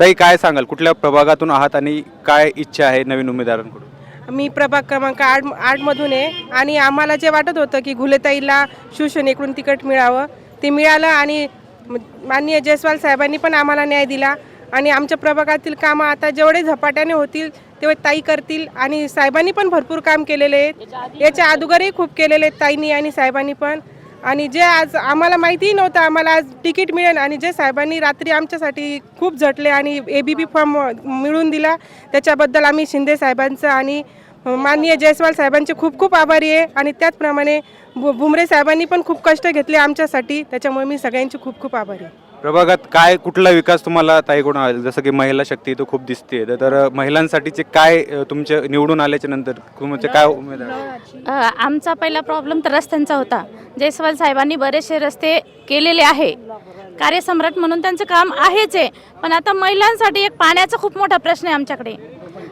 ताई काय सांगाल? कुठल्या प्रभागातून आहात आणि काय इच्छा आहे नवीन उमेदवारांकडून? मी प्रभाग क्रमांक आठ आठमधून आहे आणि आम्हाला जे वाटत होतं की घुलेताईला शिवसेनेकडून तिकट मिळावं ते मिळालं आणि माननीय जयस्वाल साहेबांनी पण आम्हाला न्याय दिला. आणि आमच्या प्रभागातील कामं आता जेवढे झपाट्याने होतील तेवढे ताई करतील आणि साहेबांनी पण भरपूर काम केलेले आहेत. याच्या अगोदरही खूप केलेले आहेत ताईंनी आणि साहेबांनी पण. आणि जे आज आम्हाला माहितीही नव्हतं आम्हाला आज तिकीट मिळेल आणि जे साहेबांनी रात्री आमच्यासाठी खूप झटले आणि ए बी बी फॉर्म मिळून दिला त्याच्याबद्दल आम्ही शिंदे साहेबांचं आणि माननीय जयस्वाल साहेबांचे खूप खूप आभारी आहे. आणि त्याचप्रमाणे भु भुमरे साहेबांनी पण खूप कष्ट घेतले आमच्यासाठी त्याच्यामुळे मी सगळ्यांची खूप खूप आभारी आहे. प्रभागात काय कुठला विकास तुम्हाला ताईकडून आला? जसं की महिला शक्ती तो खूप दिसते तर- तर महिलांसाठीचे काय अ, तुमचे निवडून आल्याच्यानंतर तुमचे काय उमेद अ, आमचा पहिला प्रॉब्लेम तर रस्त्यांचा होता. जयस्वाल साहेबांनी बरेचसे रस्ते केलेले आहे. कार्यसम्राट म्हणून त्यांचं काम आहेच आहे. पण आता महिलांसाठी एक पाण्याचा खूप मोठा प्रश्न आहे आमच्याकडे.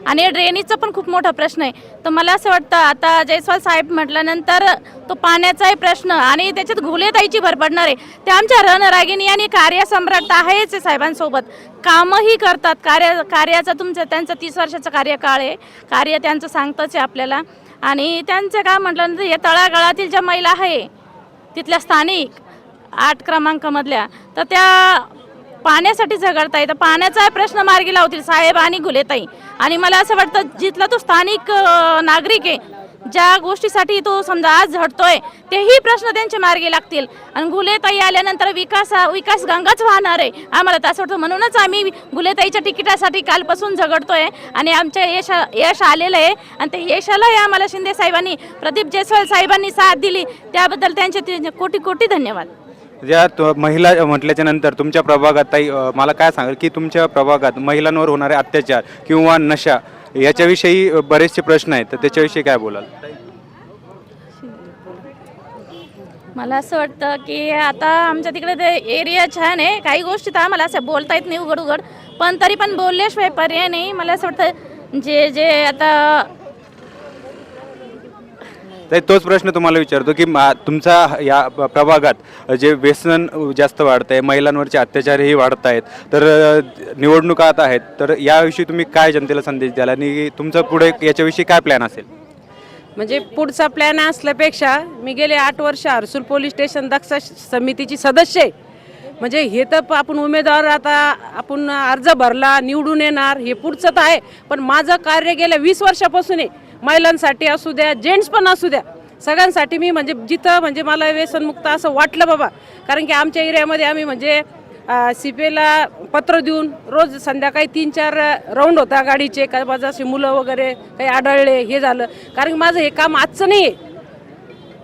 आणि ड्रेनेजचा पण खूप मोठा प्रश्न आहे. तर मला असं वाटतं आता जयस्वाल साहेब म्हटल्यानंतर तो पाण्याचाही प्रश्न आणि त्याच्यात घुलेताईची भर पडणार आहे. ते आमच्या रणरागिणी आणि कार्यसम्राट आहेच आहे साहेबांसोबत. कामही करतात. कार्य कार्याचा तुमचं त्यांचं तीस वर्षाचा कार्यकाळ आहे. कार्य त्यांचं सांगतंच आहे आपल्याला. आणि त्यांचं काय म्हटलं हे तळागाळातील ज्या महिला आहे तिथल्या स्थानिक आठ क्रमांकामधल्या तर त्या पाण्यासाठी झगडताय तर पाण्याचा प्रश्न मार्गी लावतील साहेब आणि गुलेताई. आणि मला असं वाटतं जिथला तो स्थानिक नागरिक आहे ज्या गोष्टीसाठी तो समजा आज झडतोय तेही प्रश्न त्यांचे मार्गी लागतील. आणि गुलेताई आल्यानंतर विकास विकास गंगाच वाहणार आहे. आम्हाला तर असं वाटतं म्हणूनच आम्ही गुलेताईच्या तिकिटासाठी कालपासून झगडतोय. आणि आमच्या यश यश आलेलं आहे. आणि ते यशालाही आम्हाला शिंदे साहेबांनी प्रदीप जयस्वाल साहेबांनी साथ दिली. त्याबद्दल त्यांचे ते कोटी कोटी धन्यवाद. ज्या त- महिला म्हटल्याच्या नंतर तुमच्या प्रभागात ताई अ, मला काय सांगाल की तुमच्या प्रभागात महिलांवर होणारे अत्याचार किंवा नशा याच्याविषयी अ, बरेचसे प्रश्न आहेत. तर त्याच्याविषयी काय बोलाल? मला असं वाटतं की आता आमच्या तिकडे ते एरिया छान आहे. काही गोष्टी तर आम्हाला असं बोलता येत नाही उघड उघड पण तरी पण बोलल्याशिवाय पर्याय नाही. मला असं वाटतं जे जे आता तर तोच प्रश्न तुम्हाला विचारतो की मा- तुमचा या प्रभागात जे व्यसन जास्त वाढत आहे महिलांवरचे अत्याचारही वाढत आहेत तर निवडणुका आता आहेत तर याविषयी तुम्ही काय जनतेला संदेश द्याल आणि तुमचा पुढे याच्याविषयी काय प्लॅन असेल? म्हणजे पुढचा प्लॅन असल्यापेक्षा मी गेले आठ वर्ष हर्सूल पोलीस स्टेशन दक्ष समितीची सदस्य आहे. म्हणजे हे तर प- आपण उमेदवार आता आपण अर्ज भरला निवडून येणार हे पुढचं तर आहे पण माझं कार्य गेल्या वीस वर्षापासून आहे. महिलांसाठी असू द्या जेंट्स पण असू द्या. सगळ्यांसाठी मी म्हणजे जिथं म्हणजे मला व्यसनमुक्त असं वाटलं बाबा. कारण की आमच्या एरियामध्ये आम्ही म्हणजे सी पी एला पत्र देऊन रोज संध्याकाळी तीन चार राऊंड होता गाडीचे. का माझं असे मुलं वगैरे काही आढळले हे झालं. कारण की माझं हे काम आजचं नाही आहे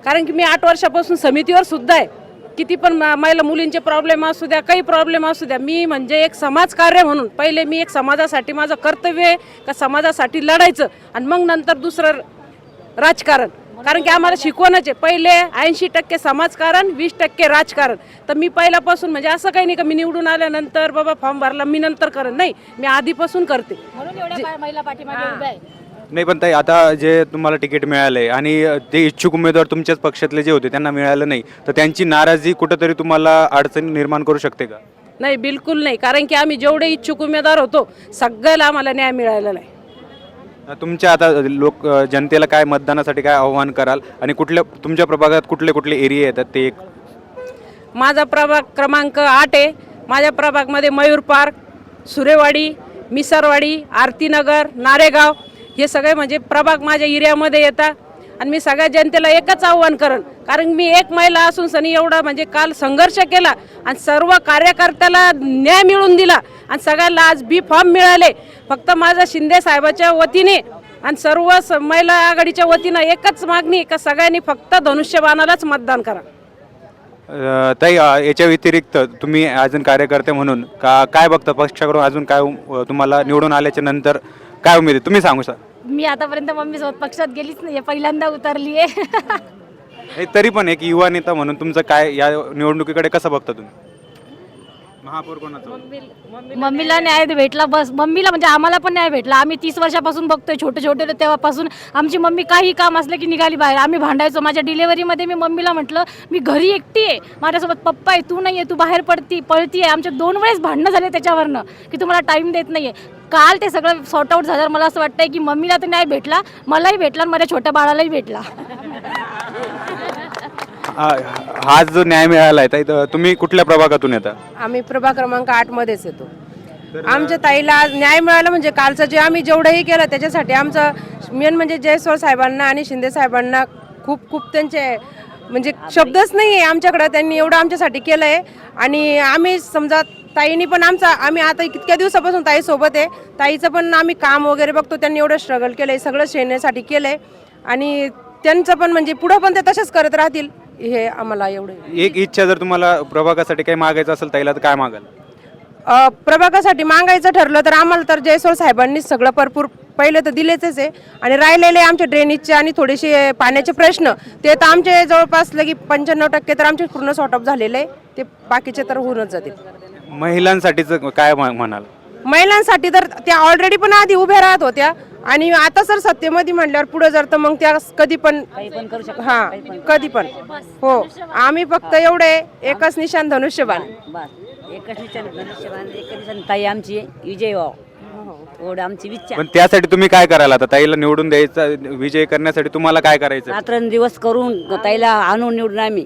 कारण की मी आठ वर्षापासून समितीवर सुद्धा आहे. किती पण महिला मुलींचे प्रॉब्लेम असू द्या काही प्रॉब्लेम असू द्या मी म्हणजे एक समाजकार्य म्हणून पहिले मी एक समाजासाठी माझं कर्तव्य आहे का समाजासाठी लढायचं आणि मग नंतर दुसरं राजकारण. कारण की आम्हाला शिकवणच आहे. पहिले ऐंशी टक्के समाजकारण वीस टक्के राजकारण. तर मी पहिल्यापासून म्हणजे असं काही नाही का मी निवडून आल्यानंतर बाबा फॉर्म भरला मी नंतर करत नाही मी आधीपासून करते. महिला पाठीमागे उभ्या आहे नाही पण ताई आता जे तुम्हाला तिकीट मिळालंय आणि अ, ते इच्छुक उमेदवार तुमच्याच पक्षातले जे होते त्यांना मिळालं नाही तर त्यांची नाराजी कुठंतरी तुम्हाला अडचण निर्माण करू शकते का? नाही बिलकुल नाही. कारण की आम्ही जेवढे इच्छुक उमेदवार होतो सगळ्याला आम्हाला न्याय मिळालेला आहे. तुमच्या आता लोक जनतेला काय मतदानासाठी काय आव्हान कराल? आणि कुठल्या तुमच्या प्रभागात कुठले कुठले एरिया येतात ते एक? माझा प्रभाग क्रमांक आठ आहे. माझ्या प्रभागमध्ये मयूर पार्क सुरेवाडी मिसरवाडी आरतीनगर नारेगाव हे सगळे म्हणजे प्रभाग माझ्या एरियामध्ये येतात. आणि मी सगळ्या जनतेला एकच आव्हान करेन. कारण मी एक महिला असून सनी एवढा म्हणजे काल संघर्ष केला आणि सर्व कार्यकर्त्याला न्याय मिळवून दिला. आणि सगळ्याला आज बी फॉर्म मिळाले. फक्त माझा शिंदे साहेबाच्या वतीने आणि सर्व स- महिला आघाडीच्या वतीनं एकच मागणी का सगळ्यांनी फक्त धनुष्यबाणालाच मतदान करा. ताई याच्या व्यतिरिक्त तुम्ही अजून कार्यकर्ते म्हणून का काय बघता? पक्षाकडून अजून काय तुम्हाला निवडून आल्याच्यानंतर काय उमेद आहे? तुम्ही सांगू सर मी आतापर्यंत मम्मी सोबत पक्षात गेलीच नाही पहिल्यांदा उतरली आहे तरी पण एक युवा नेता म्हणून तुमचं काय या निवडणुकीकडे कसं बघता तुम्ही? महापौर कोणाचा? मम्मीला न्याय भेटला बस. मम्मीला म्हणजे आम्हाला पण न्याय भेटला. आम्ही तीस वर्षापासून बघतोय छोटे छोटे होते तेव्हापासून आमची मम्मी काही काम असलं की निघाली बाहेर. आम्ही भांडायचो. माझ्या डिलेव्हरीमध्ये मी मम्मीला म्हटलं मी घरी एकटी आहे. माझ्यासोबत पप्पा आहे तू नाही आहे तू बाहेर पडती पळती आहे आमच्या दोन वेळेस भांडणं झाले त्याच्यावरनं की तुम्हाला टाईम देत नाही आहे काल ते सगळं सॉर्ट आऊट झाल्यावर मला असं वाटतंय की मम्मीला तर न्याय भेटला मलाही भेटला आणि माझ्या छोट्या बाळालाही भेटला. हा हा जो न्याय मिळाला आहे तर तुम्ही कुठल्या प्रभागातून येता? आम्ही प्रभाग क्रमांक आठ मध्येच येतो. आमच्या ताईला आज न्याय मिळाला म्हणजे कालचं जे आम्ही जेवढंही केलं त्याच्यासाठी आमचं मेन म्हणजे जयस्वाल साहेबांना आणि शिंदे साहेबांना खूप खूप त्यांचे म्हणजे शब्दच नाही आहे आमच्याकडं त्यांनी एवढं आमच्यासाठी केलं आहे आणि आम्ही समजा ताईनी पण आमचा आम्ही आता कितक्या दिवसापासून ताई सोबत आहे. ताईचं पण आम्ही काम वगैरे बघतो त्यांनी एवढं स्ट्रगल केलं आहे सगळं शेण्यासाठी केलं आहे आणि त्यांचं पण म्हणजे पुढं पण ते तसेच करत राहतील हे आम्हाला एवढं. एक इच्छा जर तुम्हाला प्रभागासाठी काही मागायचं असेल ताईला तर काय मागाल? अ, प्रभागासाठी मागायचं ठरलं तर आम्हाला तर जयस्वाल साहेबांनी सगळं भरपूर पहिले तर दिलेच आहे. आणि राहिलेले आमचे ड्रेनेजचे आणि थोडेसे पाण्याचे प्रश्न ते तर आमचे जवळपास लगी पंच्याण्णव टक्के तर आमचे पूर्ण सॉर्ट ऑफ झालेले आहे. ते बाकीचे तर होऊनच जातील. महिलांसाठीच काय म्ह- म्हणाल? महिलांसाठी तर त्या ऑलरेडी पण आधी उभ्या राहत होत्या. आणि आता सर सत्तेमध्ये म्हटल्यावर पुढे जर तर मग त्या कधी पण हा कधी पण. हो. आम्ही फक्त एवढे एकच निशान धनुष्यबाण. बस. एकच निशाण धनुष्यबाण एकच निशाण ताई आमची विजय व्हाव आमची इच्छा. पण त्यासाठी तुम्ही काय कराल आता? ताईला निवडून द्यायचा विजय करण्यासाठी तुम्हाला काय करायचं? रात्रंदिवस करून ताईला आणून निवडून आम्ही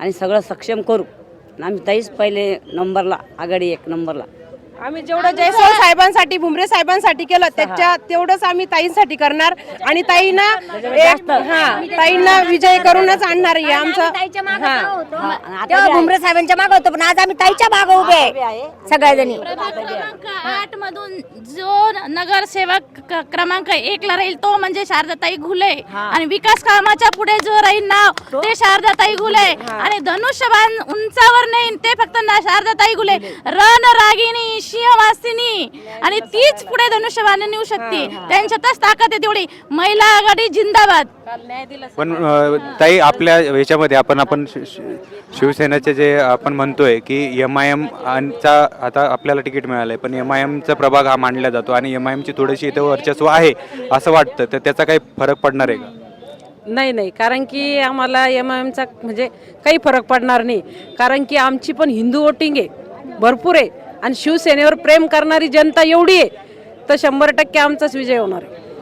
आणि सगळं सक्षम करू. आम्ही ताईच पहिले नंबरला आघाडी एक नंबरला. आम्ही जेवढं जयस्वाल साहेबांसाठी भुमरे साहेबांसाठी केलं त्याच्या तेवढंच आम्ही ताईंसाठी करणार. आणि ताईंना एक- हा ताईंना विजय करूनच आणणार हे आमचं. हा. तेव्हा भुमरे साहेबांच्या मागे होतो पण आज आम्ही ताईच्या मागे उभे आहे. सगळ्याजणी. क्रमांक आठ मधून जो नगरसेवक क- क्रमांक एक ला राहील तो म्हणजे शारदाताई घुले. आणि विकास कामाच्या पुढे जो राहील नाव ते शारदाताई घुले. आणि धनुष्यबाण उंचावर नाही ते फक्त ना शारदाताई घुले. रण रागिनी सिंहवासिनी आणि तीच पुढे धनुष्यबाण नेऊ शकते. त्यांच्यातच ताकद आहे तेवढी. महिला आघाडी जिंदाबाद. पण अ, ताई आपल्या ह्याच्यामध्ये आपण आपण शि- शि- शिवसेनेचे जे आपण म्हणतोय की एम आय एमचा आता आपल्याला तिकीट मिळालं आहे पण एम आय एमचा प्रभाग हा मांडला जातो आणि एम आय एमची थोडीशी इथं वर्चस्व आहे असं वाटतं. तर त्याचा काही फरक पडणार आहे का? नाही नाही. कारण की आम्हाला एम आय एमचा म्हणजे काही फरक पडणार नाही. कारण की आमची पण हिंदू वोटिंग आहे. भरपूर आहे. आणि शिवसेनेवर प्रेम करणारी जनता एवढी आहे तर शंभर टक्के आमचाच विजय होणार आहे.